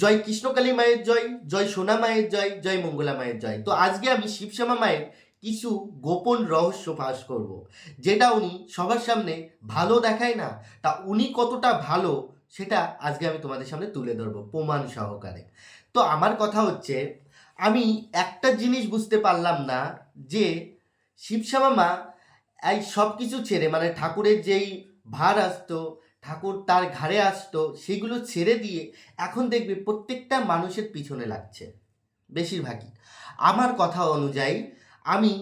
জয় কৃষ্ণকালী মায়ের জয় জয় সোনা মায়ের জয় জয় মঙ্গলা মায়ের জয়। তো আজকে আমি শিবশ্যামা মায়ের কিছু গোপন রহস্য ফাঁস করব, যেটা উনি সবার সামনে ভালো দেখায় না, তা উনি কতটা ভালো সেটা আজকে আমি তোমাদের সামনে তুলে ধরবো প্রমাণ সহকারে। তো আমার কথা হচ্ছে, আমি একটা জিনিস বুঝতে পারলাম না যে শিবশ্যামা মা এই সব কিছু ছেড়ে মানে ঠাকুরের যেই ভার আসতো ঠাকুর তার ঘাড়ে আসতো, সেগুলো ছেড়ে দিয়ে এখন দেখবে প্রত্যেকটা মানুষের পিছনে লাগছে, বেশিরভাগই। আমার কথা অনুযায়ী আমি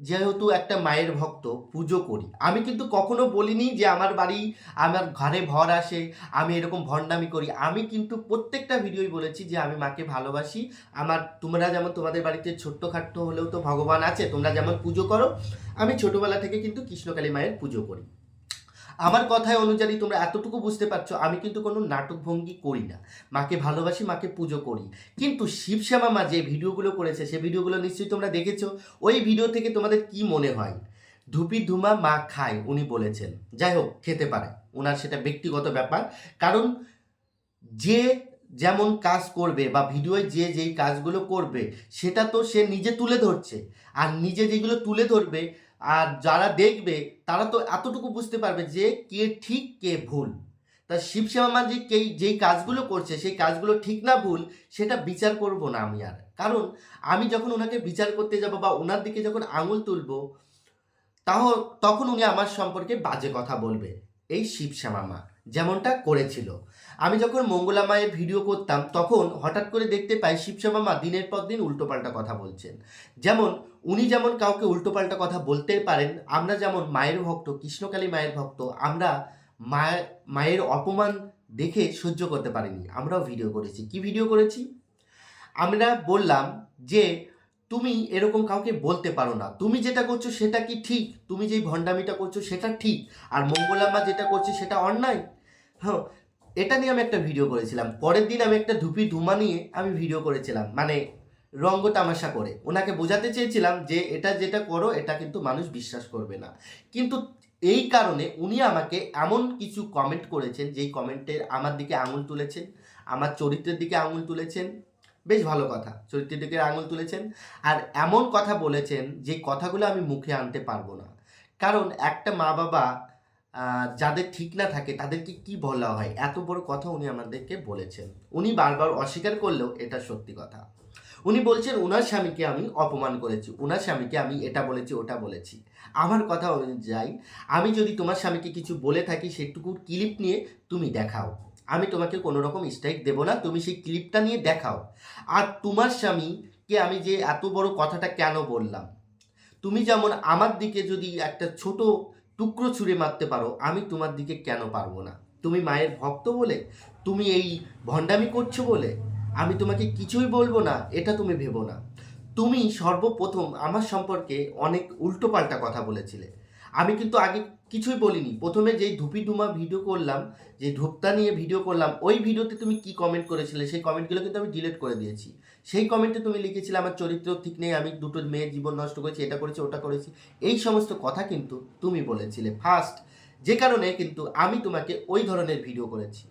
যেহেতু একটা মায়ের ভক্ত, পুজো করি। আমি কিন্তু কখনো বলিনি যে আমার বাড়ি আমার ঘরে ভর আসে, আমি এরকম ভণ্ডামি করি। আমি কিন্তু প্রত্যেকটা ভিডিওই বলেছি যে আমি মাকে ভালোবাসি। আমার তোমরা যেমন তোমাদের বাড়িতে ছোট্টখাট্ট হলেও তো ভগবান আছে, তোমরা যেমন পুজো করো, আমি ছোটোবেলা থেকে কিন্তু কৃষ্ণকালী মায়ের পুজো করি। আমার কথায় অনুযায়ী তোমরা এতটুকু বুঝতে পারছ, আমি কিন্তু কোনো নাটক ভঙ্গি করি না। মাকে ভালোবাসি, মাকে পুজো করি। কিন্তু শিবশ্যামা মা যে ভিডিওগুলো করেছে, সে ভিডিওগুলো নিশ্চয়ই তোমরা দেখেছ। ওই ভিডিও থেকে তোমাদের কি মনে হয়? ধুপি ধুমা মা খায়, উনি বলেছেন। যাই হোক, খেতে পারে। ওনার সেটা ব্যক্তিগত ব্যাপার। কারণ যে যেমন কাজ করবে বা ভিডিওয় যে যেই কাজগুলো করবে, সেটা তো সে নিজে তুলে ধরছে। আর নিজে যেগুলো তুলে ধরবে আর যারা দেখবে, তারা তো এতটুকু বুঝতে পারবে যে কে ঠিক, কে ভুল। তা শিবশ্যামা মা যে কে যেই কাজগুলো করছে, সেই কাজগুলো ঠিক না ভুল, সেটা বিচার করব না আমি আর। কারণ আমি যখন ওনাকে বিচার করতে যাব বা ওনার দিকে যখন আঙুল তুলব, তাহ, তখন উনি আমার সম্পর্কে বাজে কথা বলবে। এই শিবশ্যামা মা যেমনটা করেছিল। আমি যখন মঙ্গলা মায়ের ভিডিও করতাম, তখন হঠাৎ করে দেখতে পাই শিবশ্যামা মা দিনের পর দিন উল্টোপাল্টা কথা বলছেন। যেমন, উনি যেমন কাউকে উল্টোপাল্টা কথা বলতে পারেন, আমরা যেমন মায়ের ভক্ত, কৃষ্ণকালী মায়ের ভক্ত, আমরা মায়ের মায়ের অপমান দেখে সহ্য করতে পারিনি, আমরাও ভিডিও করেছি। কি ভিডিও করেছি? আমরা বললাম যে, তুমি এরকম কাউকে বলতে পারো না। তুমি যেটা করছ সেটা কি ঠিক? তুমি যেই ভণ্ডামিটা করছ সেটা ঠিক। আর মঙ্গলাম্মা যেটা করছে সেটা অন্যায়? হ্যাঁ এটা নিয়ে আমি একটা ভিডিও করেছিলাম। পরের দিন আমি একটা ধুপি ধুমা নিয়ে আমি ভিডিও করেছিলাম। মানে রঙ্গ তামাশা করে। ওনাকে বোঝাতে চেয়েছিলাম যে এটা যেটা করো, এটা কিন্তু মানুষ বিশ্বাস করবে না। কিন্তু এই কারণে উনি আমাকে এমন কিছু কমেন্ট করেছেন, যেই কমেন্টের আমার দিকে আঙুল তুলেছেন, আমার চরিত্রের দিকে আঙুল তুলেছেন। বেশ ভালো কথা, চরিত্রের দিকে আঙুল তুলেছেন। আর এমন কথা বলেছেন যে কথাগুলো আমি মুখে আনতে পারব না। কারণ একটা মা বাবা যাদের ঠিক না থাকে তাদেরকে কি বলা হয়? এত বড় কথা উনি আমাদেরকে বলেছেন। উনি বারবার অস্বীকার করলেও এটা সত্যি কথা। উনি বলছেন ওনার স্বামীকে আমি অপমান করেছি। ওনার স্বামীকে আমি এটা বলেছি, ওটা বলেছি। আমার কথা অনুযায়ী আমি যদি তোমার স্বামীকে কিছু বলে থাকি সেটুকুর ক্লিপ নিয়ে তুমি দেখাও। আমি তোমাকে কোনো রকম স্ট্রাইক দেবো না, তুমি সেই ক্লিপটা নিয়ে দেখাও। আর তোমার স্বামীকে আমি যে এত বড় কথাটা কেন বললাম? তুমি যেমন আমার দিকে যদি একটা ছোট টুকরো ছুঁড়ে মারতে পারো, আমি তোমার দিকে কেন পারব না? তুমি মায়ের ভক্ত বলে? তুমি এই ভণ্ডামি করছ বলে? আমি তোমাকে কিছুই বলব না, এটা তুমি ভেবো না। তুমি সর্বপ্রথম আমার সম্পর্কে অনেক উল্টোপাল্টা কথা বলেছিলে। আমি কিন্তু আগে কিছুই বলিনি। প্রথমে যেই ধুপি ডুমা ভিডিও করলাম যে ধূপটা নিয়ে ভিডিও করলাম, ওই ভিডিওতে তুমি কি কমেন্ট করেছিলে? সেই কমেন্টগুলো কিন্তু আমি ডিলিট করে দিয়েছি। সেই কমেন্টে তুমি লিখেছিলে, আমার চরিত্র ঠিক নেই, আমি দুটো মেয়ের জীবন নষ্ট করেছি, এটা করেছি, ওটা করেছি। এই সমস্ত কথা কিন্তু তুমি বলেছিলে ফার্স্ট যে কারণে কিন্তু আমি তোমাকে ওই ধরনের ভিডিও করেছি।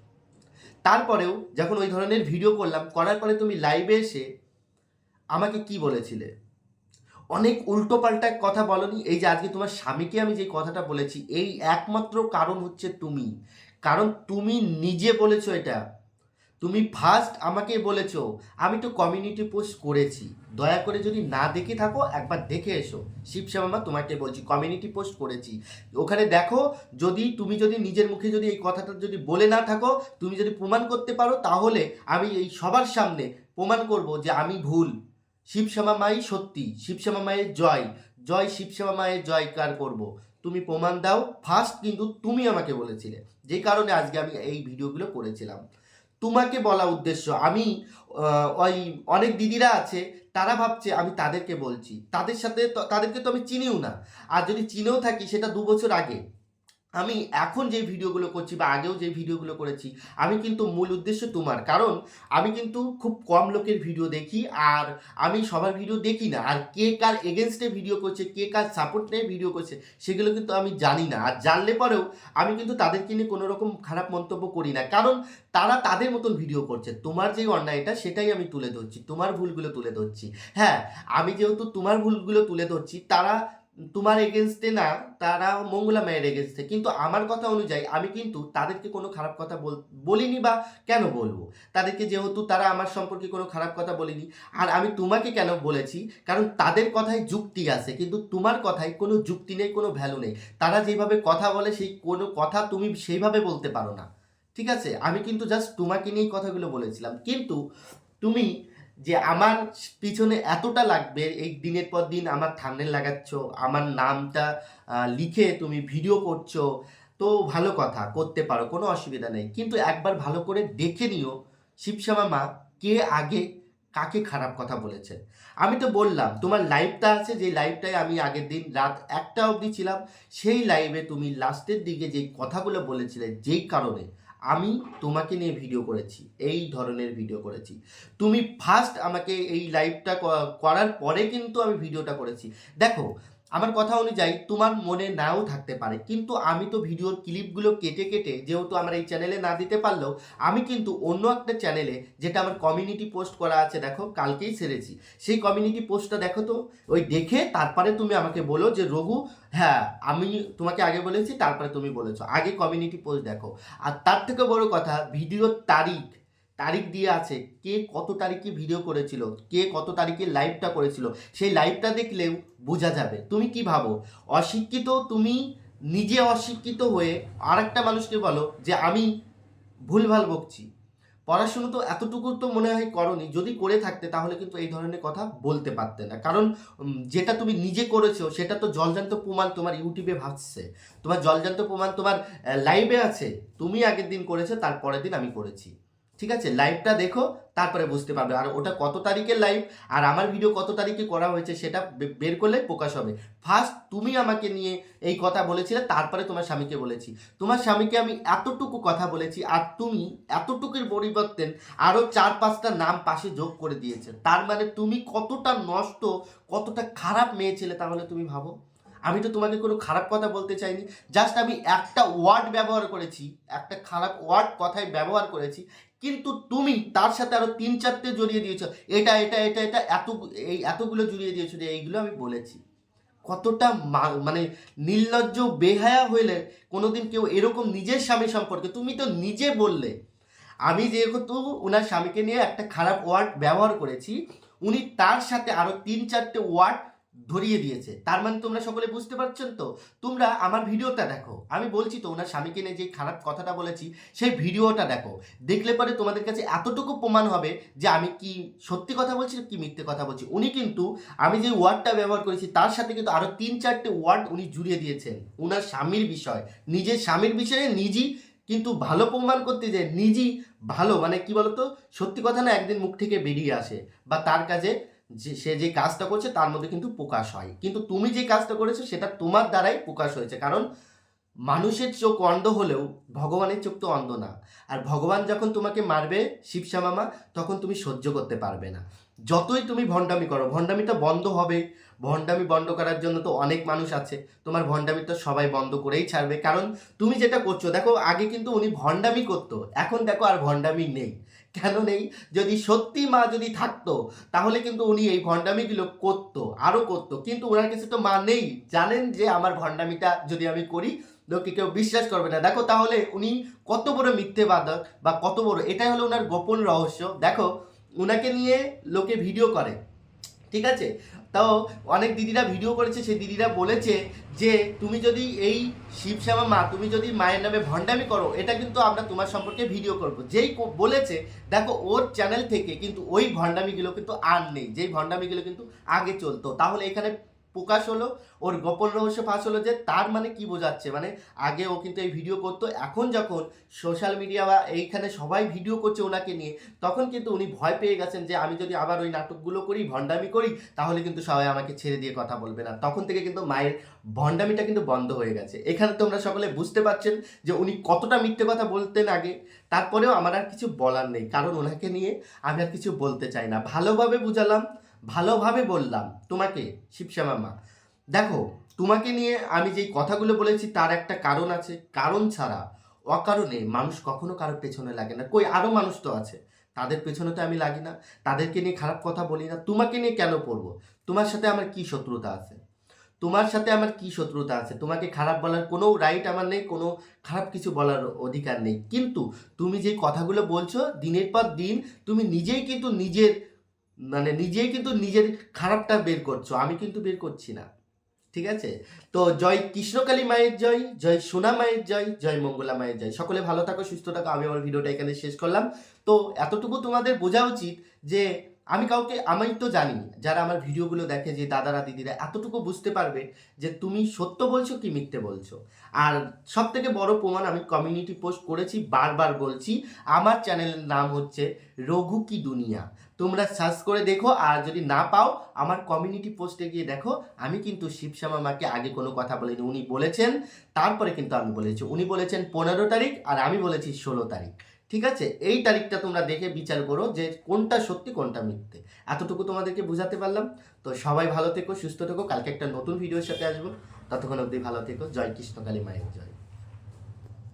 তারপরেও যখন ওই ধরনের ভিডিও করলাম, করার পরে তুমি লাইভে এসে আমাকে কি বলেছিলে? অনেক উল্টোপাল্টা কথা বলনি। এই যে আজকে তোমার স্বামীকে আমি যে কথাটা বলেছি, এই একমাত্র কারণ হচ্ছে তুমি। কারণ তুমি নিজে বলেছ এটা। তুমি ফার্স্ট আমাকে বলেছ, আমি তো কমিউনিটি পোস্ট করেছি। দয়া করে যদি না দেখে থাকো, একবার দেখে এসো। শিবশ্যামা তোমাকে বলছি কমিউনিটি পোস্ট করেছি। ওখানে দেখো, যদি তুমি যদি নিজের মুখে যদি এই কথাটা যদি বলে না থাকো, তুমি যদি প্রমাণ করতে পারো, তাহলে আমি এই সবার সামনে প্রমাণ করব যে আমি ভুল। শিবশ্যামা মাই সত্যি শিবশ্যামা মায়ের জয়। জয় শিবশ্যামা মায়ের জয়কার করব। তুমি প্রমাণ দাও ফার্স্ট কিন্তু তুমি আমাকে বলেছিলে, যে কারণে আজকে আমি এই ভিডিওগুলো করেছিলাম। তোমাকে বলা উদ্দেশ্য, আমি ওই অনেক দিদিরা আছে, তারা ভাবছে আমি তাদেরকে বলছি। তাদের সাথে তাদেরকে তো আমি চিনিও না। আর যদি চিনেও থাকি, সেটা দু বছর আগে। আমি এখন যে ভিডিওগুলো করছি বা আগেও যে ভিডিওগুলো করেছি, আমি কিন্তু মূল উদ্দেশ্য তোমার। কারণ আমি কিন্তু খুব কম লোকের ভিডিও দেখি আর আমি সবার ভিডিও দেখি না। আর কে কার এগেনস্টে ভিডিও করছে, কে কার সাপোর্ট নিয়ে ভিডিও করছে, সেগুলো কিন্তু আমি জানি না। আর জানলে পরেও আমি কিন্তু তাদেরকে নিয়ে কোনো রকম খারাপ মন্তব্য করি না। কারণ তারা তাদের মতন ভিডিও করছে। তোমার যে অন্যায়টা, সেটাই আমি তুলে ধরছি। তোমার ভুলগুলো তুলে ধরছি। হ্যাঁ আমি যেহেতু তোমার ভুলগুলো তুলে ধরছি, তারা তোমার এগেনস্টে না, তারা মঙ্গলা মায়ের এগেনস্টে কিন্তু আমার কথা অনুযায়ী আমি কিন্তু তাদেরকে কোনো খারাপ কথা বল, বলিনি বা কেন বলব? তাদেরকে যেহেতু তারা আমার সম্পর্কে কোনো খারাপ কথা বলিনি। আর আমি তোমাকে কেন বলেছি? কারণ তাদের কথায় যুক্তি আছে, কিন্তু তোমার কথায় কোনো যুক্তি নেই, কোনো ভ্যালু নেই। তারা যেভাবে কথা বলে, সেই কোনো কথা তুমি সেইভাবে বলতে পারো না। ঠিক আছে? আমি কিন্তু জাস্ট তোমাকে নিয়েই কথাগুলো বলেছিলাম। কিন্তু তুমি যে আমার পিছনে এতটা লাগবে, এই দিনের পর দিন আমার থামনেল লাগাচ্ছ, আমার নামটা লিখে তুমি ভিডিও করছ, তো ভালো কথা, করতে পারো, কোনো অসুবিধা নেই। কিন্তু একবার ভালো করে দেখে নিও শিবশ্যামা মা, কে আগে কাকে খারাপ কথা বলেছে। আমি তো বললাম, তোমার লাইভটা আছে যে লাইভটায় আমি আগের দিন রাত একটা অবধি ছিলাম, সেই লাইভে তুমি লাস্টের দিকে যেই কথাগুলো বলেছিলে, যেই কারণে আমি তোমাকে নিয়ে ভিডিও করেছি, এই ধরনের ভিডিও করেছি। তুমি ফার্স্ট আমাকে এই লাইভটা করার পরে কিন্তু আমি ভিডিওটা করেছি। দেখো আমার কথা অনুযায়ী তোমার মনে নাও থাকতে পারে। কিন্তু আমি তো ভিডিওর ক্লিপগুলো কেটে কেটে যেহেতু আমার এই চ্যানেলে না দিতে পারলেও আমি কিন্তু অন্য একটা চ্যানেলে যেটা আমার কমিউনিটি পোস্ট করা আছে, দেখো, কালকেই সেরেছি সেই কমিউনিটি পোস্টটা দেখো তো, ওই দেখে তারপরে তুমি আমাকে বলো যে, রঘু হ্যাঁ আমি তোমাকে আগে বলেছি, তারপরে তুমি বলেছ। আগে কমিউনিটি পোস্ট দেখো। আর তার থেকে বড় কথা, ভিডিওর তারিখ তারিখ দিয়ে আছে, কে কত তারিখে ভিডিও করেছিল, কে কত তারিখে লাইভটা করেছিল, সেই লাইভটা দেখলেও বোঝা যাবে। তুমি কি ভাবো? অশিক্ষিত তুমি নিজে অশিক্ষিত হয়ে আরেকটা মানুষকে বলো যে, আমি ভুলভাল বকছি। পড়াশুনো তো এতটুকু তো মনে হয় করনি, যদি করে থাকতে তাহলে কিন্তু এই ধরনের কথা বলতে পারতে না। কারণ যেটা তুমি নিজে করেছ, সেটা তো জলজান্ত প্রমাণ তোমার ইউটিউবে ভাসছে। তোমার জলজান্ত প্রমাণ তোমার লাইভে আছে। তুমি আগের দিন করেছ, তার পরের দিন আমি করেছি। ঠিক আছে? লাইভটা দেখো, তারপরে বুঝতে পারবে। আর ওটা কত তারিখের লাইভ আর আমার ভিডিও কত তারিখে করা হয়েছে সেটা বের করলে প্রকাশ হবে। ফার্স্ট তুমি আমাকে নিয়ে এই কথা বলেছিলে, তারপরে তোমার স্বামীকে বলেছি। তোমার স্বামীকে আমি এতটুকু কথা বলেছি, আর তুমি এতটুকুর পরিবর্তে আরও চার পাঁচটা নাম পাশে যোগ করে দিয়েছে। তার মানে তুমি কতটা নষ্ট, কতটা খারাপ মেয়ে ছেলে, তাহলে তুমি ভাবো? আমি তো তোমাকে কোনো খারাপ কথা বলতে চাইনি। জাস্ট আমি একটা ওয়ার্ড ব্যবহার করেছি, একটা খারাপ ওয়ার্ড কথায় ব্যবহার করেছি কিন্তু তুমি তার সাথে আরও তিন চারটে জড়িয়ে দিয়েছ। এটা এটা এটা এটা এত, এই এতগুলো জড়িয়ে দিয়েছ যে এইগুলো আমি বলেছি। কতটা মানে নির্লজ্জ, বেহায়া হইলে কোনোদিন কেউ এরকম নিজের স্বামী সম্পর্কে, তুমি তো নিজে বললে। আমি যেহেতু ওনার স্বামীকে নিয়ে একটা খারাপ ওয়ার্ড ব্যবহার করেছি, উনি তার সাথে আরও তিন চারটে ওয়ার্ড ধরিয়ে দিয়েছে। তার মানে তোমরা সকলে বুঝতে পারছেন তো? তোমরা আমার ভিডিওটা দেখো। আমি বলছি তো, ওনার স্বামীকে নিয়ে যে খারাপ কথাটা বলেছি, সেই ভিডিওটা দেখো। দেখলে পরে তোমাদের কাছে এতটুকু প্রমাণ হবে যে আমি কি সত্যি কথা বলছি কি মিথ্যে কথা বলছি। উনি কিন্তু আমি যে ওয়ার্ডটা ব্যবহার করেছি, তার সাথে কিন্তু আরও তিন চারটে ওয়ার্ড উনি জুড়িয়ে দিয়েছেন। ওনার স্বামীর বিষয়। নিজের স্বামীর বিষয়ে নিজেই কিন্তু ভালো প্রমাণ করতে যে নিজেই ভালো মানে কি বলতো? সত্যি কথা না একদিন মুখ থেকে বেরিয়ে আসে বা তার কাছে যে, সে যে কাজটা করছে তার মধ্যে কিন্তু প্রকাশ হয়। কিন্তু তুমি যে কাজটা করেছ সেটা তোমার দ্বারাই প্রকাশ হয়েছে। কারণ মানুষের চোখ অন্ধ হলেও ভগবানের চোখ তো অন্ধ না। আর ভগবান যখন তোমাকে মারবে শিবসা মামা তখন তুমি সহ্য করতে পারবে না। যতই তুমি ভণ্ডামি করো, ভণ্ডামিটা বন্ধ হবে। ভণ্ডামি বন্ধ করার জন্য তো অনেক মানুষ আছে। তোমার ভণ্ডামি তো সবাই বন্ধ করেই ছাড়বে। কারণ তুমি যেটা করছ, দেখো, আগে কিন্তু উনি ভণ্ডামি করতো। এখন দেখো আর ভণ্ডামি নেই। কেন নেই? যদি সত্যি মা যদি থাকতো, তাহলে কিন্তু উনি এই ভণ্ডামিগুলো করতো, আরও করতো। কিন্তু ওনার কাছে তো মা নেই। জানেন যে আমার ভণ্ডামিটা যদি আমি করি, লোকে কেউ বিশ্বাস করবে না। দেখো, তাহলে উনি কত বড় মিথ্যেবাদক বা কত বড়, এটাই হলো ওনার গোপন রহস্য। দেখো ওনাকে নিয়ে লোকে ভিডিও করে। ঠিক আছে? তাও অনেক দিদিরা ভিডিও করেছে, সেই দিদিরা বলেছে যে, তুমি যদি এই শিবশ্যামা মা, তুমি যদি মায়ের নামে ভণ্ডামি করো, এটা কিন্তু আমরা তোমার সম্পর্কে ভিডিও করব। যেই বলেছে, দেখো, ওর চ্যানেল থেকে কিন্তু ওই ভণ্ডামিগুলো কিন্তু আর নেই। যেই ভণ্ডামিগুলো কিন্তু আগে চলতো। তাহলে এখানে প্রকাশ হলো, ওর গোপন রহস্য ফাঁস হলো যে তার মানে কি বোঝাচ্ছে? মানে আগে ও কিন্তু এই ভিডিও করতো, এখন যখন সোশ্যাল মিডিয়া বা এইখানে সবাই ভিডিও করছে ওনাকে নিয়ে, তখন কিন্তু উনি ভয় পেয়ে গেছেন যে আমি যদি আবার ওই নাটকগুলো করি, ভণ্ডামি করি, তাহলে কিন্তু সবাই আমাকে ছেড়ে দিয়ে কথা বলবে না। তখন থেকে কিন্তু মায়ের ভণ্ডামিটা কিন্তু বন্ধ হয়ে গেছে। এখানে তোমরা সকলে বুঝতে পারছেন যে উনি কতটা মিথ্যে কথা বলতেন আগে, তারপরেও আমার আর কিছু বলার নেই, কারণ ওনাকে নিয়ে আমি আর কিছু বলতে চাই না। ভালোভাবে বুঝালাম ভালোভাবে বললাম। তোমাকে, শিবশ্যামা মা দেখো, তোমাকে নিয়ে আমি যেই কথাগুলো বলেছি তার একটা কারণ আছে। কারণ ছাড়া অকারণে মানুষ কখনো কারোর পেছনে লাগে না। কই আরও মানুষ তো আছে। তাদের পেছনে তো আমি লাগি না। তাদেরকে নিয়ে খারাপ কথা বলি না। তোমাকে নিয়ে কেন পড়ব? তোমার সাথে আমার কি শত্রুতা আছে? তোমার সাথে আমার কি শত্রুতা আছে? তোমাকে খারাপ বলার কোনো রাইট আমার নেই, কোনো খারাপ কিছু বলার অধিকার নেই। কিন্তু তুমি যে কথাগুলো বলছো, দিনের পর দিন তুমি নিজেই কিন্তু নিজের মানে নিজেই কিন্তু নিজের খারাপটা বের করছ, আমি কিন্তু বের করছি না। ঠিক আছে? তো জয় কৃষ্ণকালী মায়ের জয় জয় সোনা মায়ের জয় জয় মঙ্গলা মায়ের জয়। সকলে ভালো থাকো, সুস্থ থাকো। আমি আমার ভিডিওটা এখানে শেষ করলাম। তো এতটুকু তোমাদের বোঝা উচিত যে আমি কাউকে, আমি তো জানি যারা আমার ভিডিওগুলো দেখে যে দাদারা, দিদিরা এতটুকু বুঝতে পারবে যে তুমি সত্য বলছো কি মিথ্যে বলছো। আর সব থেকে বড় প্রমাণ আমি কমিউনিটি পোস্ট করেছি, বারবার বলছি, আমার চ্যানেলের নাম হচ্ছে রঘু কি দুনিয়া। তোমরা সার্চ করে দেখো, আর যদি না পাও, আমার কমিউনিটি পোস্টে গিয়ে দেখো। আমি কিন্তু শিবশ্যামা মাকে আগে কোনো কথা বলিনি, উনি বলেছেন, তারপরে কিন্তু আমি বলেছি। উনি বলেছেন পনেরো তারিখ, আর আমি বলেছি ষোলো তারিখ। ঠিক আছে? এই তারিখটা তোমরা দেখে বিচার করো যে কোনটা সত্যি, কোনটা মিথ্যে। এতটুকু তোমাদেরকে বুঝাতে পারলাম। তো সবাই ভালো থেকো, সুস্থ থেকো। কালকে একটা নতুন ভিডিওর সাথে আসব। ততক্ষণ অবধি ভালো থেকো। জয় কৃষ্ণকালী মায়ের জয়।